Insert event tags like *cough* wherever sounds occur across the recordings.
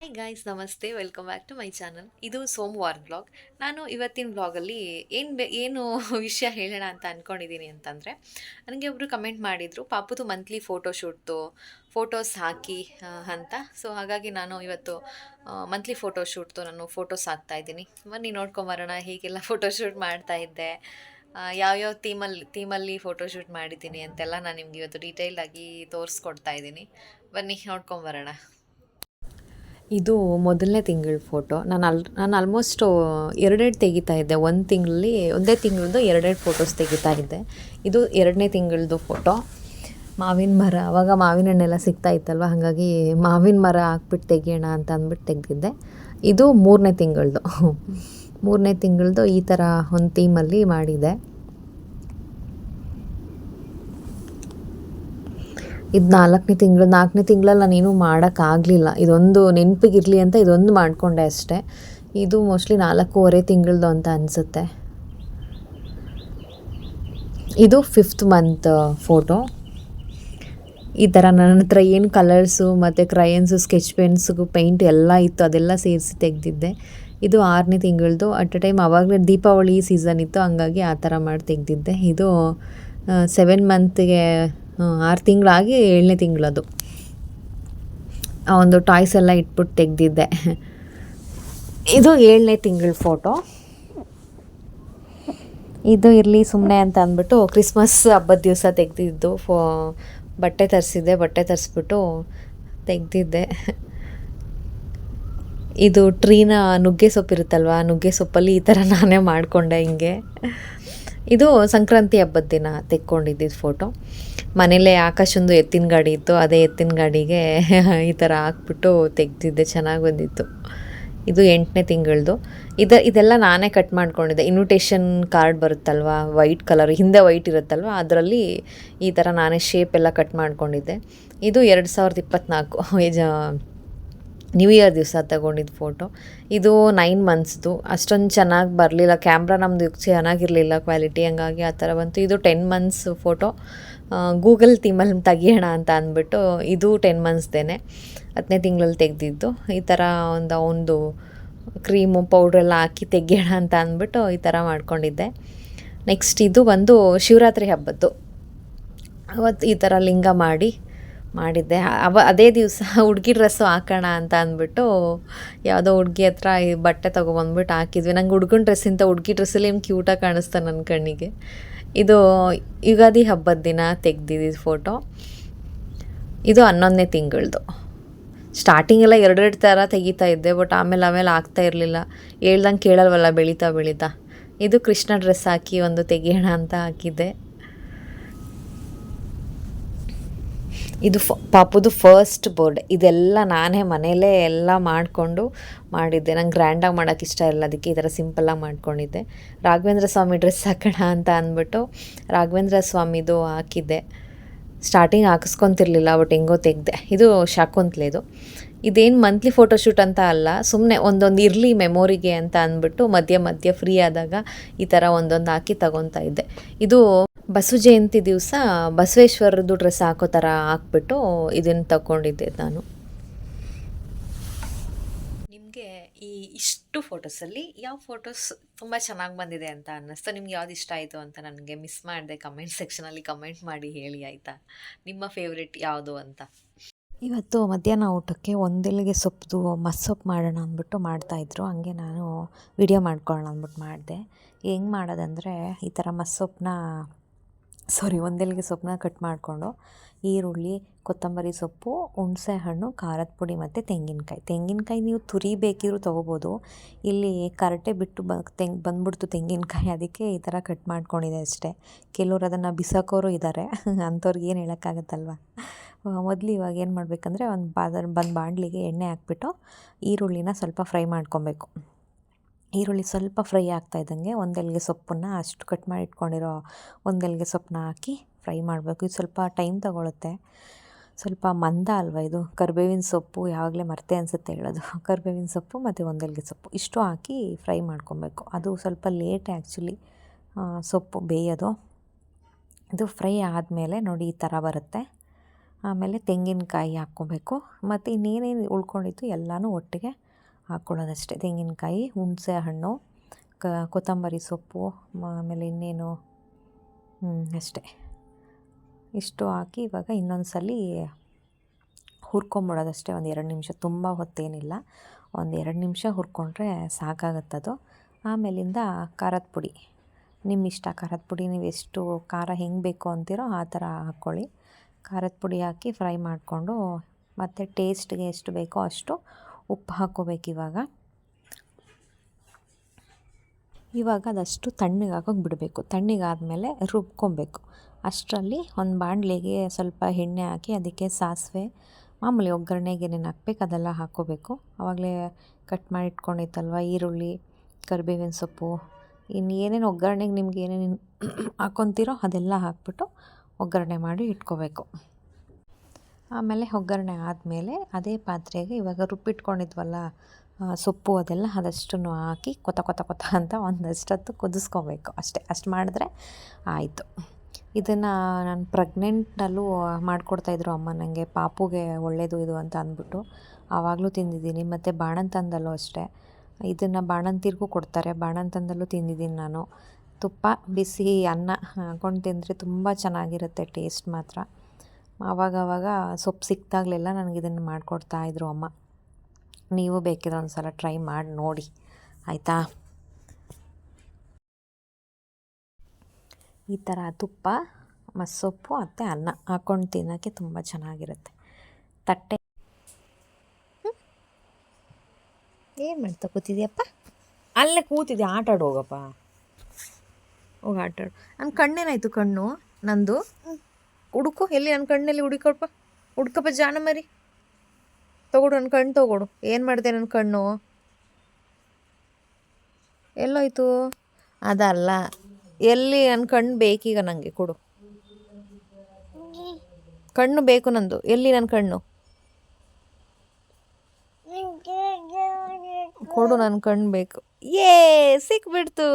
Hi guys ನಮಸ್ತೆ. Welcome back to my channel ಇದು ಸೋಮವಾರ ಬ್ಲಾಗ್ ನಾನು ಇವತ್ತಿನ ಬ್ಲಾಗಲ್ಲಿ ಏನು ಬೆ ಏನು *laughs* ವಿಷಯ ಹೇಳೋಣ ಅಂತ ಅಂದ್ಕೊಂಡಿದ್ದೀನಿ ಅಂತಂದರೆ ನನಗೆ ಒಬ್ಬರು ಕಮೆಂಟ್ ಮಾಡಿದರು ಪಾಪುದು ಮಂತ್ಲಿ ಫೋಟೋ ಶೂಟ್ದು ಫೋಟೋಸ್ ಹಾಕಿ ಅಂತ. ಸೊ ಹಾಗಾಗಿ ನಾನು ಇವತ್ತು ಮಂತ್ಲಿ ಫೋಟೋ ಶೂಟ್ದು ನಾನು ಫೋಟೋಸ್ ಹಾಕ್ತಾ ಇದ್ದೀನಿ. ಬನ್ನಿ ನೋಡ್ಕೊಂಬರೋಣ ಹೀಗೆಲ್ಲ ಫೋಟೋ ಶೂಟ್ ಮಾಡ್ತಾ ಇದ್ದೆ ಆ, ಯಾವ್ಯಾವ ಥೀಮಲ್ಲಿ ಥೀಮಲ್ಲಿ ಫೋಟೋ ಶೂಟ್ ಮಾಡಿದ್ದೀನಿ ಅಂತೆಲ್ಲ ನಾನು ನಿಮ್ಗೆ ಇವತ್ತು ಡೀಟೇಲ್ಡಾಗಿ ತೋರಿಸ್ಕೊಡ್ತಾ ಇದ್ದೀನಿ. ಬನ್ನಿ ನೋಡ್ಕೊಂಬರೋಣ ಇದು ಮೊದಲನೇ ತಿಂಗಳ ಫೋಟೋ. ನಾನು ಅಲ್, ನಾನು ಆಲ್ಮೋಸ್ಟು ಎರಡೆರಡು ತೆಗಿತಾ ಇದ್ದೆ. ಒಂದು ತಿಂಗಳಲ್ಲಿ, ಒಂದೇ ತಿಂಗಳದ್ದು ಎರಡೆರಡು ಫೋಟೋಸ್ ತೆಗಿತಾ ಇದ್ದೆ. ಇದು ಎರಡನೇ ತಿಂಗಳದ್ದು ಫೋಟೋ ಮಾವಿನ ಮರ, ಅವಾಗ ಮಾವಿನ ಹಣ್ಣೆಲ್ಲ ಸಿಗ್ತಾ ಇತ್ತಲ್ವ? ಹಾಗಾಗಿ ಮಾವಿನ ಮರ ಹಾಕ್ಬಿಟ್ಟು ತೆಗಿಯೋಣ ಅಂತ ಅಂದ್ಬಿಟ್ಟು ತೆಗೆದಿದ್ದೆ. ಇದು ಮೂರನೇ ತಿಂಗಳದ್ದು. ಮೂರನೇ ತಿಂಗಳದ್ದು ಈ ಥರ ಒಂದು ಥೀಮಲ್ಲಿ ಮಾಡಿದೆ. ಇದು ನಾಲ್ಕನೇ ತಿಂಗಳು, ನಾಲ್ಕನೇ ತಿಂಗಳಲ್ಲಿ ನಾನೇನು ಮಾಡೋಕ್ಕಾಗಲಿಲ್ಲ. ಇದೊಂದು ನೆನಪಿಗಿರಲಿ ಅಂತ ಇದೊಂದು ಮಾಡಿಕೊಂಡೆ ಅಷ್ಟೇ. ಇದು ಮೋಸ್ಟ್ಲಿ ನಾಲ್ಕೂವರೆ ತಿಂಗಳದ್ದು ಅಂತ ಅನಿಸುತ್ತೆ. ಇದು ಫಿಫ್ತ್ ಮಂತ್ ಫೋಟೋ. ಈ ಥರ ನನ್ನ ಹತ್ರ ಏನು ಕಲರ್ಸು ಮತ್ತು ಕ್ರಯನ್ಸು, ಸ್ಕೆಚ್ ಪೆನ್ಸು ಪೇಂಟ್ ಎಲ್ಲ ಇತ್ತು, ಅದೆಲ್ಲ ಸೇರಿಸಿ ತೆಗೆದಿದ್ದೆ. ಇದು ಆರನೇ ತಿಂಗಳದು. ಅಟ್ ಅ ಟೈಮ್ ಆವಾಗಲೇ ದೀಪಾವಳಿ ಸೀಸನ್ ಇತ್ತು, ಹಂಗಾಗಿ ಆ ಥರ ಮಾಡಿ ತೆಗೆದಿದ್ದೆ. ಇದು ಸೆವೆನ್ ಮಂತ್ಗೆ ಆರು ತಿಂಗಳಾಗಿ ಏಳನೇ ತಿಂಗಳದು. ಒಂದು ಟಾಯ್ಸ್ ಎಲ್ಲ ಇಟ್ಬಿಟ್ಟು ತೆಗೆದಿದ್ದೆ. ಇದು ಏಳನೇ ತಿಂಗಳ ಫೋಟೋ. ಇದು ಇರಲಿ ಸುಮ್ಮನೆ ಅಂತ ಅಂದ್ಬಿಟ್ಟು ಕ್ರಿಸ್ಮಸ್ ಹಬ್ಬದ ದಿವಸ ತೆಗೆದಿದ್ದು ಫೋ, ಬಟ್ಟೆ ತರಿಸಿದ್ದೆ, ಬಟ್ಟೆ ತರಿಸ್ಬಿಟ್ಟು ತೆಗೆದಿದ್ದೆ. ಇದು ಟ್ರೀನ ನುಗ್ಗೆ ಸೊಪ್ಪು ಇರುತ್ತಲ್ವ, ನುಗ್ಗೆ ಸೊಪ್ಪಲ್ಲಿ ಈ ಥರ ನಾನೇ ಮಾಡಿಕೊಂಡೆ ಹಿಂಗೆ. ಇದು ಸಂಕ್ರಾಂತಿ ಹಬ್ಬದ ದಿನ ತೆಕ್ಕೊಂಡಿದ್ದಿದ್ದು ಫೋಟೋ. ಮನೇಲೇ ಆಕಾಶಂದು ಎತ್ತಿನ ಗಾಡಿ ಇತ್ತು, ಅದೇ ಎತ್ತಿನ ಗಾಡಿಗೆ *laughs* ಈ ಥರ ಹಾಕ್ಬಿಟ್ಟು ತೆಗ್ದಿದ್ದೆ, ಚೆನ್ನಾಗಿ ಬಂದಿತ್ತು. ಇದು ಎಂಟನೇ ತಿಂಗಳದು. ಇದು, ಇದೆಲ್ಲ ನಾನೇ ಕಟ್ ಮಾಡ್ಕೊಂಡಿದ್ದೆ. ಇನ್ವಿಟೇಷನ್ ಕಾರ್ಡ್ ಬರುತ್ತಲ್ವ ವೈಟ್ ಕಲರ್ ಹಿಂದೆ ವೈಟ್ ಇರುತ್ತಲ್ವ, ಅದರಲ್ಲಿ ಈ ಥರ ನಾನೇ ಶೇಪ್ ಎಲ್ಲ ಕಟ್ ಮಾಡ್ಕೊಂಡಿದ್ದೆ. ಇದು ಎರಡು ಸಾವಿರದ ಇಪ್ಪತ್ತ್ನಾಲ್ಕು *laughs* ನ್ಯೂ ಇಯರ್ ದಿವಸ ತಗೊಂಡಿದ್ದು ಫೋಟೋ ಇದು ನೈನ್ ಮಂತ್ಸ್ದು ಅಷ್ಟೊಂದು ಚೆನ್ನಾಗಿ ಬರಲಿಲ್ಲ. ಕ್ಯಾಮ್ರಾ ನಮ್ಮದು ಚೆನ್ನಾಗಿರಲಿಲ್ಲ ಕ್ವಾಲಿಟಿ ಹಂಗಾಗಿ ಆ ಥರ ಬಂತು. ಇದು ಟೆನ್ ಮಂತ್ಸ್ ಫೋಟೋ ಗೂಗಲ್ ಥೀಮಲ್ಲಿ ತೆಗಿಯೋಣ ಅಂತ ಅಂದ್ಬಿಟ್ಟು ಇದು ಟೆನ್ ಮಂತ್ಸ್ದೇನೆ ಹತ್ತನೇ ತಿಂಗಳಲ್ಲಿ ತೆಗೆದಿದ್ದು. ಈ ಥರ ಒಂದು ಒಂದು ಕ್ರೀಮು ಪೌಡ್ರೆಲ್ಲ ಹಾಕಿ ತೆಗಿಯೋಣ ಅಂತ ಅಂದ್ಬಿಟ್ಟು ಈ ಥರ ಮಾಡ್ಕೊಂಡಿದ್ದೆ. ನೆಕ್ಸ್ಟ್ ಇದು ಬಂದು ಶಿವರಾತ್ರಿ ಹಬ್ಬದ್ದು. ಅವತ್ತು ಈ ಥರ ಲಿಂಗ ಮಾಡಿ ಮಾಡಿದ್ದೆ. ಅವ ಅದೇ ದಿವಸ ಹುಡುಗಿ ಡ್ರೆಸ್ಸು ಹಾಕೋಣ ಅಂತ ಅಂದ್ಬಿಟ್ಟು ಯಾವುದೋ ಹುಡುಗಿ ಹತ್ರ ಈ ಬಟ್ಟೆ ತೊಗೊಬಂದ್ಬಿಟ್ಟು ಹಾಕಿದ್ವಿ. ನಂಗೆ ಹುಡ್ಗನ ಡ್ರೆಸ್ಸಿಂತ ಹುಡುಗಿ ಡ್ರೆಸ್ಸಲ್ಲಿ ಏನು ಕ್ಯೂಟಾಗಿ ಕಾಣಿಸ್ತಾ ನನ್ನ ಕಣ್ಣಿಗೆ. ಇದು ಯುಗಾದಿ ಹಬ್ಬದ ದಿನ ತೆಗ್ದಿದ್ದು ಫೋಟೋ ಇದು ಹನ್ನೊಂದನೇ ತಿಂಗಳದು. ಸ್ಟಾರ್ಟಿಂಗ್ ಎಲ್ಲ ಎರಡೆರಡು ಥರ ತೆಗಿತಾ ಇದ್ದೆ ಬಟ್ ಆಮೇಲೆ ಆಮೇಲೆ ಆಗ್ತಾ ಇರಲಿಲ್ಲ. ಹೇಳ್ದಂಗೆ ಕೇಳಲ್ವಲ್ಲ, ಬೆಳೀತಾ ಬೆಳೀತಾ. ಇದು ಕೃಷ್ಣ ಡ್ರೆಸ್ ಹಾಕಿ ಒಂದು ತೆಗಿಯೋಣ ಅಂತ ಹಾಕಿದ್ದೆ. ಇದು ಫ, ಪಾಪುದು ಫಸ್ಟ್ ಬೋರ್ಡ್ ಇದೆಲ್ಲ ನಾನೇ ಮನೆಯಲ್ಲೇ ಎಲ್ಲ ಮಾಡಿಕೊಂಡು ಮಾಡಿದ್ದೆ. ನಂಗೆ ಗ್ರ್ಯಾಂಡಾಗಿ ಮಾಡೋಕ್ಕೆ ಇಷ್ಟ ಇಲ್ಲ. ಅದಕ್ಕೆ ಈ ಥರ ಸಿಂಪಲ್ಲಾಗಿ ಮಾಡ್ಕೊಂಡಿದ್ದೆ. ರಾಘವೇಂದ್ರ ಸ್ವಾಮಿ ಡ್ರೆಸ್ ಹಾಕೋಣ ಅಂತ ಅಂದ್ಬಿಟ್ಟು ರಾಘವೇಂದ್ರ ಸ್ವಾಮಿದು ಹಾಕಿದ್ದೆ. ಸ್ಟಾರ್ಟಿಂಗ್ ಹಾಕಿಸ್ಕೊತಿರ್ಲಿಲ್ಲ ಬಟ್ ಹೆಂಗೋ ತೆಗ್ದೆ. ಇದು ಶಾಕುಂತ್ಲೆದು ಇದೇನು ಮಂತ್ಲಿ ಫೋಟೋಶೂಟ್ ಅಂತ ಅಲ್ಲ ಸುಮ್ಮನೆ ಒಂದೊಂದು ಇರಲಿ ಮೆಮೊರಿಗೆ ಅಂತ ಅಂದ್ಬಿಟ್ಟು ಮಧ್ಯ ಮಧ್ಯ ಫ್ರೀ ಆದಾಗ ಈ ಥರ ಒಂದೊಂದು ಹಾಕಿ ತಗೊತಾ ಇದ್ದೆ. ಇದು ಬಸವ ಜಯಂತಿ ದಿವಸ ಬಸವೇಶ್ವರದ್ದು ಡ್ರೆಸ್ ಹಾಕೋ ಥರ ಹಾಕ್ಬಿಟ್ಟು ಇದನ್ನು ತಗೊಂಡಿದ್ದೆ ನಾನು. ನಿಮಗೆ ಈ ಇಷ್ಟು ಫೋಟೋಸಲ್ಲಿ ಯಾವ ಫೋಟೋಸ್ ತುಂಬ ಚೆನ್ನಾಗಿ ಬಂದಿದೆ ಅಂತ ಅನ್ನಿಸ್ತು? ನಿಮ್ಗೆ ಯಾವ್ದು ಇಷ್ಟ ಆಯಿತು ಅಂತ ನನಗೆ ಮಿಸ್ ಮಾಡಿದೆ ಕಮೆಂಟ್ ಸೆಕ್ಷನಲ್ಲಿ ಕಮೆಂಟ್ ಮಾಡಿ ಹೇಳಿ ಆಯಿತಾ? ನಿಮ್ಮ ಫೇವ್ರೆಟ್ ಯಾವುದು ಅಂತ? ಇವತ್ತು ಮಧ್ಯಾಹ್ನ ಊಟಕ್ಕೆ ಒಂದೆಲ್ಲಿಗೆ ಸೊಪ್ಪು ಮಸ್ಸೊಪ್ಪು ಮಾಡೋಣ ಅಂದ್ಬಿಟ್ಟು ಮಾಡ್ತಾಯಿದ್ರು ಹಂಗೆ ನಾನು ವಿಡಿಯೋ ಮಾಡ್ಕೊಳ್ಳೋಣ ಅಂದ್ಬಿಟ್ಟು ಮಾಡಿದೆ. ಹೆಂಗೆ ಮಾಡೋದಂದರೆ ಈ ಥರ ಮಸ್ಸೊಪ್ಪನ್ನ ಸಾರಿ, ಒಂದೆಲ್ಗೆ ಸೊಪ್ಪನ್ನ ಕಟ್ ಮಾಡಿಕೊಂಡು ಈರುಳ್ಳಿ, ಕೊತ್ತಂಬರಿ ಸೊಪ್ಪು, ಹುಣಸೆ ಹಣ್ಣು, ಖಾರದ ಪುಡಿ ಮತ್ತು ತೆಂಗಿನಕಾಯಿ. ತೆಂಗಿನಕಾಯಿ ನೀವು ತುರಿ ಬೇಕಿದ್ರೂ ತೊಗೋಬೋದು. ಇಲ್ಲಿ ಕರಟೆ ಬಿಟ್ಟು ಬ ತೆಂಗ್ ಬಂದ್ಬಿಡ್ತು ತೆಂಗಿನಕಾಯಿ. ಅದಕ್ಕೆ ಈ ಥರ ಕಟ್ ಮಾಡ್ಕೊಂಡಿದೆ ಅಷ್ಟೇ. ಕೆಲವ್ರು ಅದನ್ನು ಬಿಸಾಕೋರು ಇದ್ದಾರೆ *laughs* ಅಂಥವ್ರಿಗೆ ಏನು ಹೇಳೋಕ್ಕಾಗತ್ತಲ್ವ? ಮೊದಲು ಇವಾಗ ಏನು ಮಾಡಬೇಕಂದ್ರೆ ಒಂದು ಬಾದರ್, ಬಂದು ಬಾಣಲಿಗೆ ಎಣ್ಣೆ ಹಾಕ್ಬಿಟ್ಟು ಈರುಳ್ಳಿನ ಸ್ವಲ್ಪ ಫ್ರೈ ಮಾಡ್ಕೊಬೇಕು. ಈರುಳ್ಳಿ ಸ್ವಲ್ಪ ಫ್ರೈ ಆಗ್ತಾ ಇದ್ದಂಗೆ ಒಂದೆಲ್ಗೆ ಸೊಪ್ಪನ್ನು ಅಷ್ಟು ಕಟ್ ಮಾಡಿ ಇಟ್ಕೊಂಡಿರೋ ಒಂದೆಲ್ಗೆ ಸೊಪ್ಪನ್ನ ಹಾಕಿ ಫ್ರೈ ಮಾಡಬೇಕು. ಇದು ಸ್ವಲ್ಪ ಟೈಮ್ ತಗೊಳುತ್ತೆ. ಸ್ವಲ್ಪ ಮಂದ ಅಲ್ವಾ ಇದು? ಕರಿಬೇವಿನ ಸೊಪ್ಪು ಯಾವಾಗಲೇ ಮರ್ತೆ ಅನಿಸುತ್ತೆ ಹೇಳೋದು. *laughs* ಕರಿಬೇವಿನ ಸೊಪ್ಪು ಮತ್ತು ಒಂದೆಲ್ಗೆ ಸೊಪ್ಪು. ಇಷ್ಟು ಹಾಕಿ ಫ್ರೈ ಮಾಡ್ಕೊಬೇಕು. ಅದು ಸ್ವಲ್ಪ ಲೇಟ್ ಆ್ಯಕ್ಚುಲಿ ಸೊಪ್ಪು ಬೇಯೋದು. ಇದು ಫ್ರೈ ಆದಮೇಲೆ ನೋಡಿ ಈ ಥರ ಬರುತ್ತೆ. ಆಮೇಲೆ ತೆಂಗಿನಕಾಯಿ ಹಾಕ್ಕೋಬೇಕು. ಮತ್ತು ಇನ್ನೇನೇನು ಉಳ್ಕೊಂಡಿತ್ತು ಎಲ್ಲನೂ ಒಟ್ಟಿಗೆ ಹಾಕ್ಕೊಳ್ಳೋದಷ್ಟೇ. ತೆಂಗಿನಕಾಯಿ, ಹುಣಸೆ ಹಣ್ಣು, ಕ, ಕೊತ್ತಂಬರಿ ಸೊಪ್ಪು ಆಮೇಲೆ ಇನ್ನೇನು? ಅಷ್ಟೇ. ಇಷ್ಟು ಹಾಕಿ ಇವಾಗ ಇನ್ನೊಂದು ಸಲ ಹುರ್ಕೊಂಬಿಡೋದಷ್ಟೇ. ಒಂದು ಎರಡು ನಿಮಿಷ ತುಂಬ ಹೊತ್ತೇನಿಲ್ಲ. ಒಂದು ಎರಡು ನಿಮಿಷ ಹುರ್ಕೊಂಡ್ರೆ ಸಾಕಾಗತ್ತದು. ಆಮೇಲಿಂದ ಖಾರದ ಪುಡಿ. ನಿಮ್ಮ ಇಷ್ಟ ಖಾರದ ಪುಡಿ, ನೀವು ಎಷ್ಟು ಖಾರ ಹೆಂಗೆ ಬೇಕು ಅಂತೀರೋ ಆ ಥರ ಹಾಕ್ಕೊಳ್ಳಿ. ಖಾರದ ಪುಡಿ ಹಾಕಿ ಫ್ರೈ ಮಾಡಿಕೊಂಡು ಮತ್ತು ಟೇಸ್ಟ್ಗೆ ಎಷ್ಟು ಬೇಕೋ ಅಷ್ಟು ಉಪ್ಪು ಹಾಕ್ಕೋಬೇಕು ಇವಾಗ. ಇವಾಗ ಅದಷ್ಟು ತಣ್ಣಗೆ ಹಾಕೋಕೆ ಬಿಡಬೇಕು. ತಣ್ಣಗಾದಮೇಲೆ ರುಬ್ಕೊಬೇಕು. ಅಷ್ಟರಲ್ಲಿ ಒಂದು ಬಾಣಲೆಗೆ ಸ್ವಲ್ಪ ಎಣ್ಣೆ ಹಾಕಿ ಅದಕ್ಕೆ ಸಾಸಿವೆ, ಮಾಮೂಲಿ ಒಗ್ಗರಣೆಗೆ ಏನೇನು ಹಾಕ್ಬೇಕು, ಅದೆಲ್ಲ ಹಾಕ್ಕೋಬೇಕು. ಆವಾಗಲೇ ಕಟ್ ಮಾಡಿ ಇಟ್ಕೊಂಡಿತ್ತಲ್ವ? ಈರುಳ್ಳಿ, ಕರಿಬೇವಿನ ಸೊಪ್ಪು ಇನ್ನು ಏನೇನು ಒಗ್ಗರಣೆಗೆ ನಿಮ್ಗೆ ಏನೇನು ಹಾಕ್ಕೊತೀರೋ ಅದೆಲ್ಲ ಹಾಕ್ಬಿಟ್ಟು ಒಗ್ಗರಣೆ ಮಾಡಿ ಇಟ್ಕೋಬೇಕು. ಆಮೇಲೆ ಒಗ್ಗರಣೆ ಆದಮೇಲೆ ಅದೇ ಪಾತ್ರೆಗೆ ಇವಾಗ ರುಬ್ಬಿಟ್ಕೊಂಡಿದ್ವಲ್ಲ ಸೊಪ್ಪು ಅದೆಲ್ಲ ಅದಷ್ಟನ್ನು ಹಾಕಿ ಕೊತ ಕೊತ ಕೊತ ಅಂತ ಒಂದಷ್ಟೊತ್ತು ಕುದಿಸ್ಕೋಬೇಕು. ಅಷ್ಟೇ, ಅಷ್ಟು ಮಾಡಿದ್ರೆ ಆಯಿತು. ಇದನ್ನು ನಾನು ಪ್ರೆಗ್ನೆಂಟ್ನಲ್ಲೂ ಮಾಡಿಕೊಡ್ತಾಯಿದ್ರು ಅಮ್ಮ ನನಗೆ ಪಾಪುಗೆ ಒಳ್ಳೆಯದು ಇದು ಅಂತ ಅಂದ್ಬಿಟ್ಟು. ಆವಾಗಲೂ ತಿಂದಿದ್ದೀನಿ, ಮತ್ತು ಬಾಣಂತನದಲ್ಲೂ ಅಷ್ಟೇ. ಇದನ್ನು ಬಾಣಂತಿರ್ಗೂ ಕೊಡ್ತಾರೆ ಬಾಣಂತನದಲ್ಲೂ ತಿಂದಿದ್ದೀನಿ ನಾನು. ತುಪ್ಪ, ಬಿಸಿ ಅನ್ನ ಹಾಕ್ಕೊಂಡು ತಿಂದರೆ ತುಂಬ ಚೆನ್ನಾಗಿರುತ್ತೆ ಟೇಸ್ಟ್ ಮಾತ್ರ. ಆವಾಗವಾಗ ಸೊಪ್ಪು ಸಿಕ್ತಾಗಲೆಲ್ಲ ನನಗೆ ಇದನ್ನು ಮಾಡಿಕೊಡ್ತಾ ಇದ್ರು ಅಮ್ಮ. ನೀವು ಬೇಕಿದ್ರೆ ಒಂದು ಸಲ ಟ್ರೈ ಮಾಡಿ ನೋಡಿ. ಆಯಿತಾ? ಈ ಥರ ತುಪ್ಪ, ಮಸ್ಸೊಪ್ಪು, ಮತ್ತು ಅನ್ನ ಹಾಕ್ಕೊಂಡು ತಿನ್ನೋಕ್ಕೆ ತುಂಬ ಚೆನ್ನಾಗಿರುತ್ತೆ. ತಟ್ಟೆ. ಏನು ಮಾಡ್ತಾ ಕೂತಿದ್ಯಪ್ಪ? ಅಲ್ಲೇ ಕೂತಿದ್ದೆ. ಆಟ ಆಡೋಗಪ್ಪ. ಹೋಗಿ ಆಟಾಡು ನನ್ನ ಕಣ್ಣೇನಾಯಿತು ಕಣ್ಣು? ನಂದು? ಹುಡುಕು, ಎಲ್ಲಿ ನನ್ನ ಕಣ್ಣಲ್ಲಿ ಹುಡುಕಪ್ಪ? ಹುಡ್ಕಪ್ಪ ಜಾನ ಮರಿ. ತಗೊಡು ನನ್ನ ಕಣ್ಣು, ತಗೊಡು. ಏನು ಮಾಡಿದೆ ನನ್ನ ಕಣ್ಣು? ಎಲ್ಲೋಯ್ತು? ಅದಲ್ಲ, ಎಲ್ಲಿ ನನ್ನ ಕಣ್ಣು ಬೇಕೀಗ ನನಗೆ ಕೊಡು. ಕಣ್ಣು ಬೇಕು ನಂದು. ಎಲ್ಲಿ ನನ್ನ ಕಣ್ಣು? ಕೊಡು ನನ್ನ ಕಣ್ಣು ಬೇಕು. ಏ, ಸಿಕ್ಬಿಡ್ತು.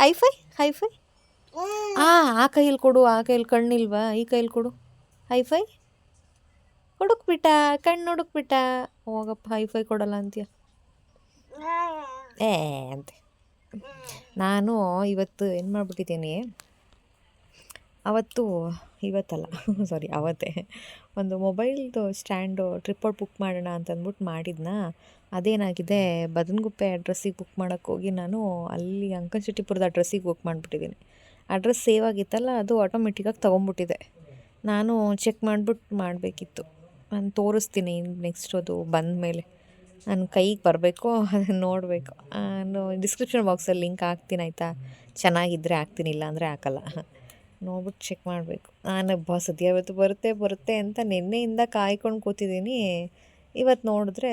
ಹೈಫೈ ಹೈಫೈ ಆ ಆ ಕೈಯಲ್ಲಿ ಕೊಡು ಆ ಕೈಯಲ್ಲಿ ಕಣ್ಣಿಲ್ವಾ? ಈ ಕೈಯಲ್ಲಿ ಕೊಡು. ಹೈಫೈ ಹುಡುಕ್ಬಿಟ್ಟ ಕಣ್ಣು ಹುಡುಕ್ಬಿಟ್ಟ ಹೋಗಪ್ಪ ಹೈಫೈ ಕೊಡಲ್ಲ ಅಂತೀಯ. ಏ ಅಂತೆ ನಾನು ಇವತ್ತು ಏನು ಮಾಡಿಬಿಟ್ಟಿದ್ದೀನಿ? ಅವತ್ತು ಇವತ್ತಲ್ಲ ಸಾರಿ ಅವತ್ತೇ. ಒಂದು ಮೊಬೈಲ್ದು ಸ್ಟ್ಯಾಂಡು ಟ್ರಿಪ್ಪೋರ್ಡ್ ಬುಕ್ ಮಾಡೋಣ ಅಂತಂದ್ಬಿಟ್ಟು ಮಾಡಿದ್ನ. ಅದೇನಾಗಿದೆ? ಬದನಗುಪ್ಪೆ ಅಡ್ರೆಸ್ಸಿಗೆ ಬುಕ್ ಮಾಡೋಕ್ಕೋಗಿ ನಾನು ಅಲ್ಲಿ ಅಂಕನಶೆಟ್ಟಿಪುರದ ಅಡ್ರೆಸ್ಸಿಗೆ ಬುಕ್ ಮಾಡಿಬಿಟ್ಟಿದ್ದೀನಿ. ಅಡ್ರೆಸ್ ಸೇವ್ ಆಗಿತ್ತಲ್ಲ, ಅದು ಆಟೋಮೆಟಿಕ್ಕಾಗಿ ತೊಗೊಂಬಿಟ್ಟಿದೆ ನಾನು ಚೆಕ್ ಮಾಡಿಬಿಟ್ಟು ಮಾಡಬೇಕಿತ್ತು. ನಾನು ತೋರಿಸ್ತೀನಿ ನೆಕ್ಸ್ಟ್ ಅದು ಬಂದ ಮೇಲೆ ನನ್ನ ಕೈಗೆ ಬರಬೇಕು ಅದನ್ನು ನೋಡಬೇಕು. ನಾನು ಡಿಸ್ಕ್ರಿಪ್ಷನ್ ಬಾಕ್ಸಲ್ಲಿ ಲಿಂಕ್ ಹಾಕ್ತೀನಿ ಆಯಿತಾ? ಚೆನ್ನಾಗಿದ್ದರೆ ಹಾಕ್ತೀನಿ ಇಲ್ಲ ಅಂದರೆ ಹಾಕಲ್ಲ. ನೋಡ್ಬಿಟ್ಟು ಚೆಕ್ ಮಾಡಬೇಕು. ನಾನು ಬಾ, ಸದ್ಯ ಇವತ್ತು ಬರುತ್ತೆ ಬರುತ್ತೆ ಅಂತ ನಿನ್ನೆಯಿಂದ ಕಾಯ್ಕೊಂಡು ಕೂತಿದ್ದೀನಿ. ಇವತ್ತು ನೋಡಿದ್ರೆ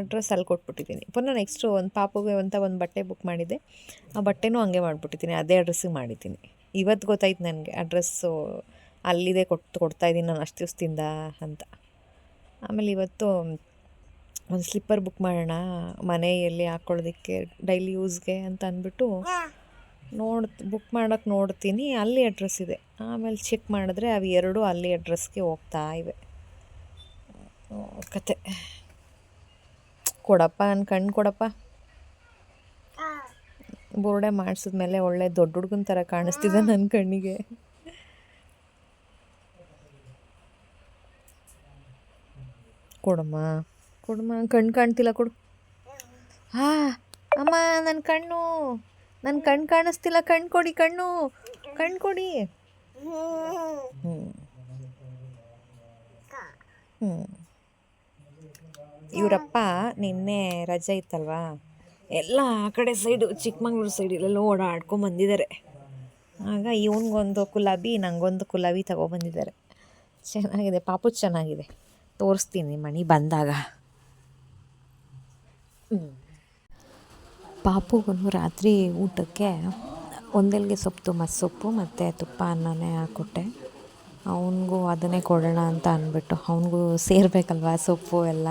ಅಡ್ರೆಸ್ ಅಲ್ಲಿ ಕೊಟ್ಬಿಟ್ಟಿದ್ದೀನಿ. ಪುನಃ ನೆಕ್ಸ್ಟು ಒಂದು ಪಾಪಗೆ ಅಂತ ಒಂದು ಬಟ್ಟೆ ಬುಕ್ ಮಾಡಿದ್ದೆ. ಆ ಬಟ್ಟೆನೂ ಹಂಗೆ ಮಾಡಿಬಿಟ್ಟಿದ್ದೀನಿ, ಅದೇ ಅಡ್ರೆಸ್ಸಿಗೆ ಮಾಡಿದ್ದೀನಿ. ಇವತ್ತು ಗೊತ್ತಾಯ್ತು ನನಗೆ ಅಡ್ರೆಸ್ಸು ಅಲ್ಲಿದೆ ಕೊಟ್ಟು ಕೊಡ್ತಾಯಿದ್ದೀನಿ ನಾನು ಅಷ್ಟು ದಿವಸದಿಂದ ಅಂತ. ಆಮೇಲೆ ಇವತ್ತು ಒಂದು ಸ್ಲಿಪ್ಪರ್ ಬುಕ್ ಮಾಡೋಣ, ಮನೆಯಲ್ಲಿ ಹಾಕ್ಕೊಳ್ಳೋದಕ್ಕೆ ಡೈಲಿ ಯೂಸ್ಗೆ ಅಂತ ಅಂದ್ಬಿಟ್ಟು ನೋಡ್, ಬುಕ್ ಮಾಡೋಕ್ಕೆ ನೋಡ್ತೀನಿ, ಅಲ್ಲಿ ಅಡ್ರೆಸ್ ಇದೆ. ಆಮೇಲೆ ಚೆಕ್ ಮಾಡಿದ್ರೆ ಅವು ಎರಡೂ ಅಲ್ಲಿ ಅಡ್ರೆಸ್ಗೆ ಹೋಗ್ತಾ ಇವೆ. ಕತೆ. ಕೊಡಪ್ಪ ನನ್ನ ಕಣ್ಣು ಕೊಡಪ್ಪ. ಬೋರ್ಡೆ ಮಾಡಿಸಿದ್ಮೇಲೆ ಒಳ್ಳೆ ದೊಡ್ಡ ಹುಡುಗನ ಥರ ಕಾಣಿಸ್ತಿದೆ ನನ್ನ ಕಣ್ಣಿಗೆ. ಕೊಡಮ್ಮ. ಕೊಡಮ್ಮ ಕಣ್ಣು ಕಾಣ್ತಿಲ್ಲ ಕೊಡು. ಹಾ ಅಮ್ಮ ನನ್ನ ಕಣ್ಣು. ನನ್ನ ಕಣ್ಣು ಕಾಣಿಸ್ತಿಲ್ಲ ಕಣ್ಣು ಕೊಡಿ ಕಣ್ಣು. ಕಣ್ಣು ಕೊಡಿ. ಹ್ಞೂ ಹ್ಞೂ ಇವರಪ್ಪ ನಿನ್ನೆ ರಜೆ ಇತ್ತಲ್ವಾ? ಎಲ್ಲ ಆ ಕಡೆ ಸೈಡು, ಚಿಕ್ಕಮಂಗ್ಳೂರು ಸೈಡ್ ಇಲ್ಲೆಲ್ಲ ಓಡಾಡ್ಕೊಂಡು ಬಂದಿದ್ದಾರೆ. ಆಗ ಇವನಿಗೊಂದು ಕುಲಾಬಿ ನನಗೊಂದು ಕುಲಾಬಿ ತಗೊಬಂದಿದ್ದಾರೆ ಚೆನ್ನಾಗಿದೆ, ಪಾಪು ಚೆನ್ನಾಗಿದೆ. ತೋರಿಸ್ತೀನಿ, ಮಣಿ ಬಂದಾಗ. ಪಾಪುಗೂ ರಾತ್ರಿ ಊಟಕ್ಕೆ ಒಂದೆಲ್ಗೆ ಸೊಪ್ಪು ಸೊಪ್ಪು ಮತ್ತು ತುಪ್ಪ ಅನ್ನನೇ ಹಾಕ್ಕೊಟ್ಟೆ. ಅವನಿಗೂ ಅದನ್ನೇ ಕೊಡೋಣ ಅಂತ ಅಂದ್ಬಿಟ್ಟು, ಅವನಿಗೂ ಸೇರಬೇಕಲ್ವ ಸೊಪ್ಪು ಎಲ್ಲ?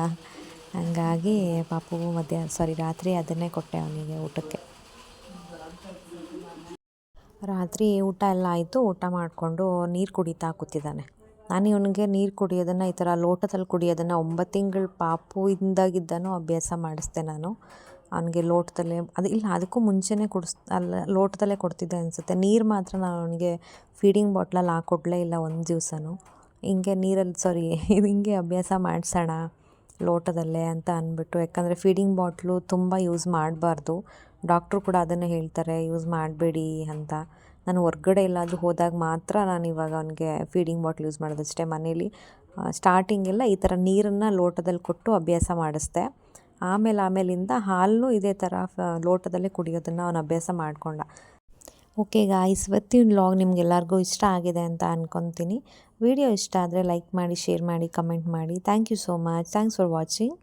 ಹಂಗಾಗಿ ಪಾಪುಗೂ ಮಧ್ಯಾಹ್ನ ಸಾರಿ ರಾತ್ರಿ ಅದನ್ನೇ ಕೊಟ್ಟೆ ಅವನಿಗೆ ಊಟಕ್ಕೆ. ರಾತ್ರಿ ಊಟ ಎಲ್ಲ ಆಯಿತು, ಊಟ ಮಾಡಿಕೊಂಡು ನೀರು ಕುಡಿತಾ ಕೂತಿದ್ದಾನೆ. ನಾನು ಇವನಿಗೆ ನೀರು ಕುಡಿಯೋದನ್ನು, ಈ ಥರ ಲೋಟದಲ್ಲಿ ಕುಡಿಯೋದನ್ನು ಒಂಬತ್ತು ತಿಂಗಳು ಪಾಪು ಇಂದಾಗಿದ್ದಾನು ಅಭ್ಯಾಸ ಮಾಡಿಸ್ದೆ ನಾನು. ಅವನಿಗೆ ಲೋಟದಲ್ಲೇ, ಅದು ಇಲ್ಲ, ಅದಕ್ಕೂ ಮುಂಚೆನೇ ಕುಡಿಸ್, ಅಲ್ಲ, ಲೋಟದಲ್ಲೇ ಕೊಡ್ತಿದ್ದೆ ಅನಿಸುತ್ತೆ. ನೀರು ಮಾತ್ರ ನಾನು ಅವನಿಗೆ ಫೀಡಿಂಗ್ ಬಾಟ್ಲಲ್ಲಿ ಹಾಕೊಡ್ಲೇ ಇಲ್ಲ ಒಂದು ದಿವಸನೂ. ಹಿಂಗೆ ನೀರಲ್ಲಿ ಸಾರಿ ಇದು *laughs* ಹಿಂಗೆ ಅಭ್ಯಾಸ ಮಾಡಿಸೋಣ. ಲೋಟದಲ್ಲೇ ಅಂತ ಅಂದ್ಬಿಟ್ಟು, ಯಾಕಂದರೆ ಫೀಡಿಂಗ್ ಬಾಟ್ಲು ತುಂಬ ಯೂಸ್ ಮಾಡಬಾರ್ದು. ಡಾಕ್ಟ್ರು ಕೂಡ ಅದನ್ನೇ ಹೇಳ್ತಾರೆ ಯೂಸ್ ಮಾಡಬೇಡಿ ಅಂತ. ನಾನು ಹೊರ್ಗಡೆ ಎಲ್ಲಾದರೂ ಹೋದಾಗ ಮಾತ್ರ ನಾನು ಇವಾಗ ಅವನಿಗೆ ಫೀಡಿಂಗ್ ಬಾಟ್ಲ್ ಯೂಸ್ ಮಾಡೋದಷ್ಟೇ ಮನೇಲಿ. ಸ್ಟಾರ್ಟಿಂಗೆಲ್ಲ ಈ ಥರ ನೀರನ್ನು ಲೋಟದಲ್ಲಿ ಕೊಟ್ಟು ಅಭ್ಯಾಸ ಮಾಡಿಸ್ದೆ. ಆಮೇಲೆ ಆಮೇಲಿಂದ ಹಾಲನ್ನು ಇದೇ ಥರ ಲೋಟದಲ್ಲೇ ಕುಡಿಯೋದನ್ನು ಅವನು ಅಭ್ಯಾಸ ಮಾಡಿಕೊಂಡ. ಓಕೆ ಗಾಯ್ಸ್, ಇವತ್ತಿನ ವ್ಲಾಗ್ ನಿಮಗೆಲ್ಲರಿಗೂ ಇಷ್ಟ ಆಗಿದೆ ಅಂತ ಅಂದ್ಕೊತೀನಿ ವಿಡಿಯೋ ಇಷ್ಟ ಆದರೆ ಲೈಕ್ ಮಾಡಿ, ಶೇರ್ ಮಾಡಿ, ಕಮೆಂಟ್ ಮಾಡಿ. Thank you so much. Thanks for watching.